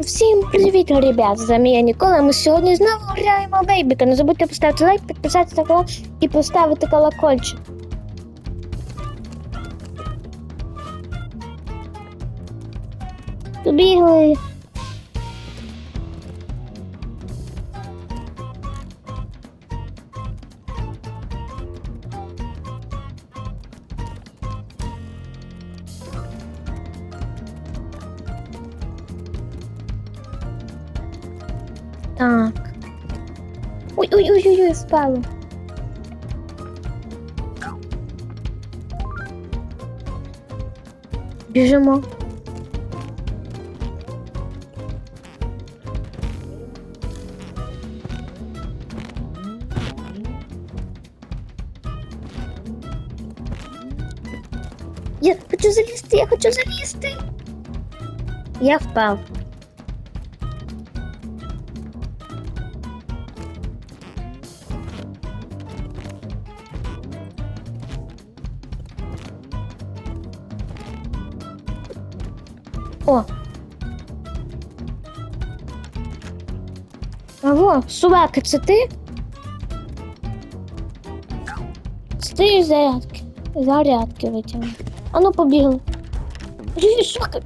Всім привіт, ребят! З вами я Нікола. Ми сьогодні знову граємо Бейбіка. Не забудьте поставити лайк, підписатися на канал і поставити колокольчик. Побігли. Так. Ой-ой-ой-ой, впало. Біжимо. Я хочу залізти, я хочу залізти. Я впав. Алло, собака, це ти? Це ти зарядки. Зарядки витягнув. А ну побігли. Ой, собака.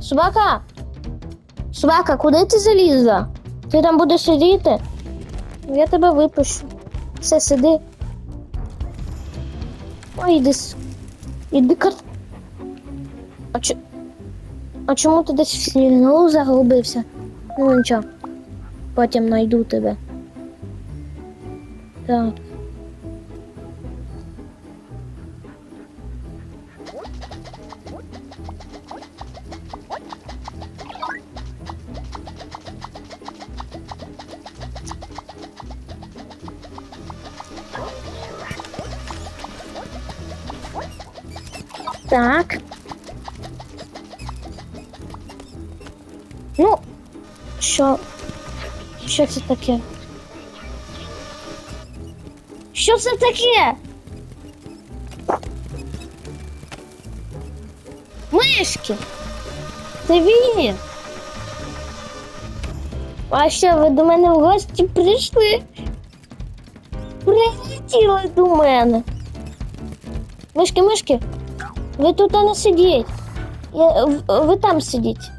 Собака! Собака, куди ти залізла? Ти там будеш сидіти? Я тебе випущу. Все, сиди. Ой, іди. Іди кар. А, чо... а чому ти десь в снігу загубився? Ну нічого. Потім знайду тебе. Так. Так. Що? Що це таке? Що це таке? Мишки! Привіт! А що, ви до мене в гості прийшли? Прилетіли до мене. Мишки, мишки, ви тут не сидіть. Я, ви там сидіть.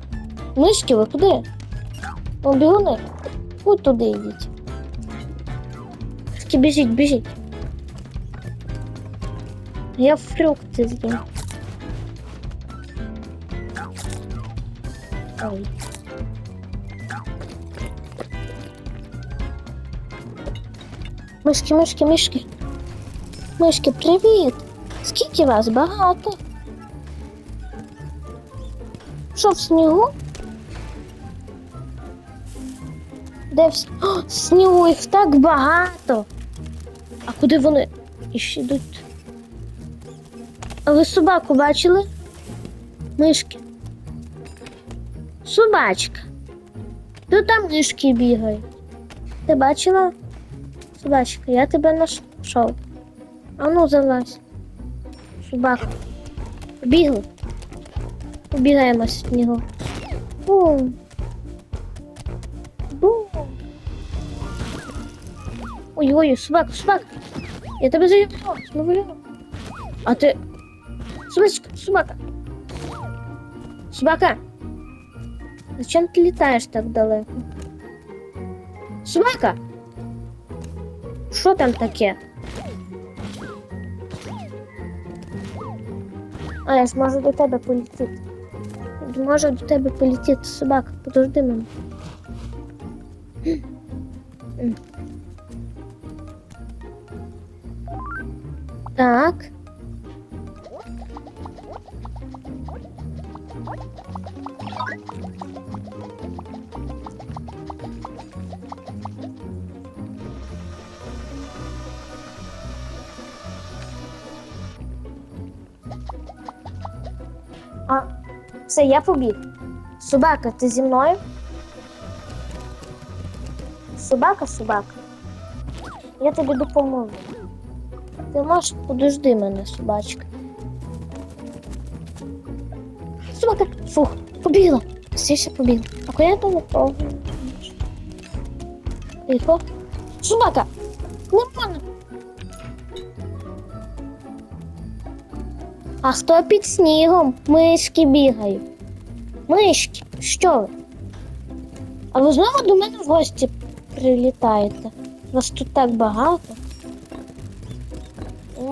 Мишки, ви куди? О, бігуни. От туди йдіть. Мишки, біжіть, біжіть. Я фрукти з'їм. Ой. Мишки, мишки, мишки. Мишки, привіт! Скільки вас багато? Що в снігу? Де в с- О, снігу їх так багато. А куди вони іще йдуть? А ви собаку бачили? Мишки. Собачка. Тут там мишки бігають. Ти бачила? Собачка, я тебе знайшов. А ну залазь. Собака. Побігли. Побігаємо з нього. Бум. Ой-ой, собака, собака. Я тебе заїбав, смовляю. А ти. Собачка, собака. Собака. Зачем ти літаєш так далеко? Собака. Що там таке? А я зможу до тебе полетіти. Може до тебе полетіти собака. Подожди мене. Так. А, все, я побіг. Собака, ти зі мною? Собака, собака. Я тобі допоможу. Ти можеш подожди мене, собачка. Собака, фух, побігла. Ще побігла. А куди я там не Тихо. Собака! Можна. А хто під снігом? Мишки бігають. Мишки, що ви? А ви знову до мене в гості прилітаєте? Вас тут так багато.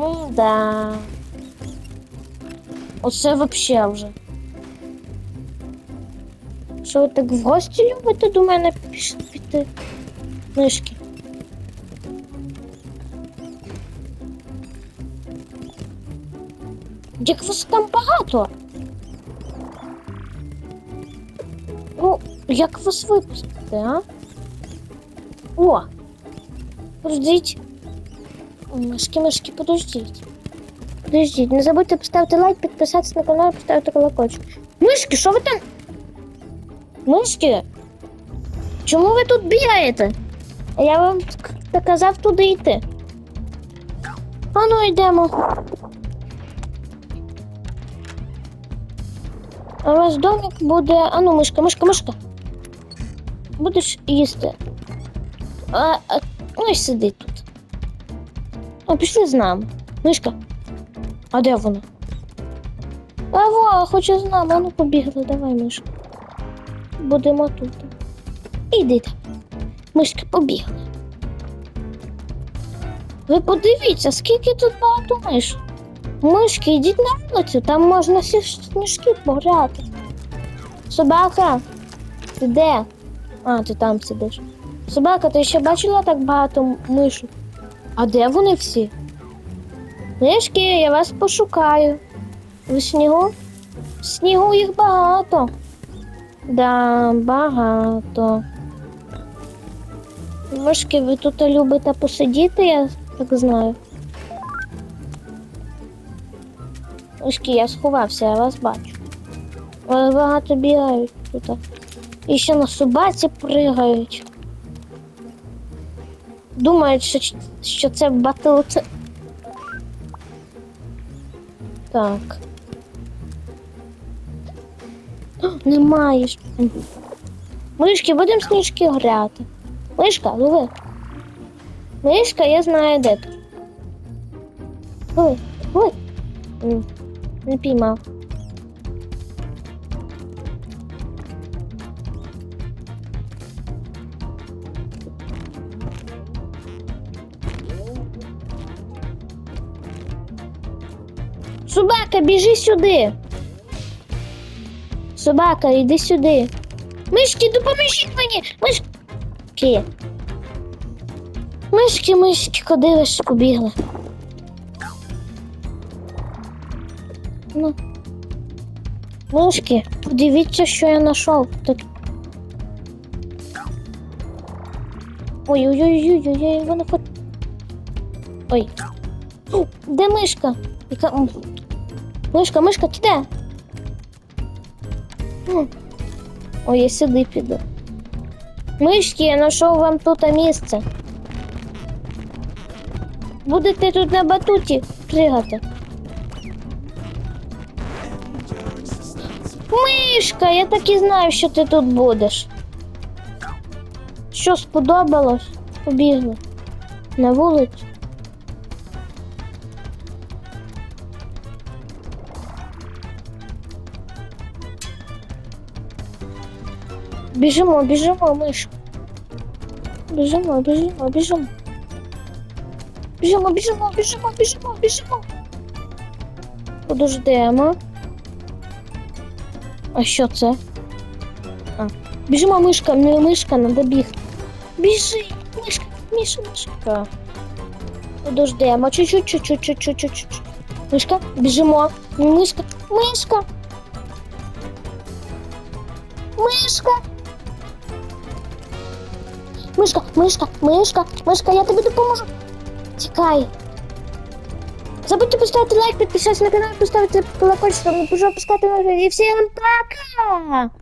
Ну да. Оце вообще вже. Що ви так в гості любите до мене піти? Мишки. Як вас там багато? Ну, як вас випустити, а? О! Подождіть. Мишки, мишки, подождіть. Подождіть, не забудьте поставити лайк, підписатися на канал, поставити колокольчик. Мишки, що ви там? Мишки? Чому ви тут бігаєте? Я вам казав туди йти. А ну йдемо. А ваш домик буде. А ну, мишка, мишка, мишка. Будеш їсти. А, а ну і тут. А пішли з нами. Мишка. А де вона? А во, хоче з нами, а ну давай, мишка. Будемо тут. Іди там. Мишка побігли. Ви подивіться, скільки тут багато миш. Мишки, йдіть на вулицю, там можна всі сніжки пограти. Собака, ти де? А, ти там сидиш. Собака, ти ще бачила так багато мишок? А де вони всі? Мишки, я вас пошукаю. В снігу? В снігу їх багато. Да, багато. Мишки, ви тут любите посидіти, я так знаю. Мишки, я сховався, я вас бачу. Ви багато бігають тут. І ще на собаці пригають. Думають, що, що це батл. Так. О, Немає. Мишки, будемо сніжки грати. Мишка, лови. Мишка, я знаю, де ти. Лови, лови. Не піймав. Біжи сюди. Собака, йди сюди. Мишки, допоможіть мені. Мишки. Мишки, мишки, куди ви ж побігли? Ну. Мишки, подивіться, що я знайшов. Так. Ой-ой-ой-ой-ой, вона хот. Ой. Фу, Де мишка? Яка... Мишка, мишка, ти. Ой, я сюди піду. Мишки, я знайшов вам тут місце. Будете тут на батуті пригати. Мишка, я так і знаю, що ти тут будеш. Що сподобалось? Побігли. На вулицю. Біжимо, біжимо, мишка. Біжимо, біжимо, біжимо. Біжимо, біжимо, біжимо, біжимо, біжимо. Подождемо. А що це? А. Біжимо, мишка, не мишка, надо бігти. Біжи, мишка, міша, мишка. Подождемо, чуть-чуть, чуть-чуть, чуть-чуть, чуть-чуть. Мишка, біжимо. Мишка, мишка. Мишка. Мишка, мишка, мишка, мишка, я тобі допоможу. Тікай. Забудьте поставити лайк, підписатися на канал, поставити колокольчик, не пожалуйста, пускати лайк. І всім пока!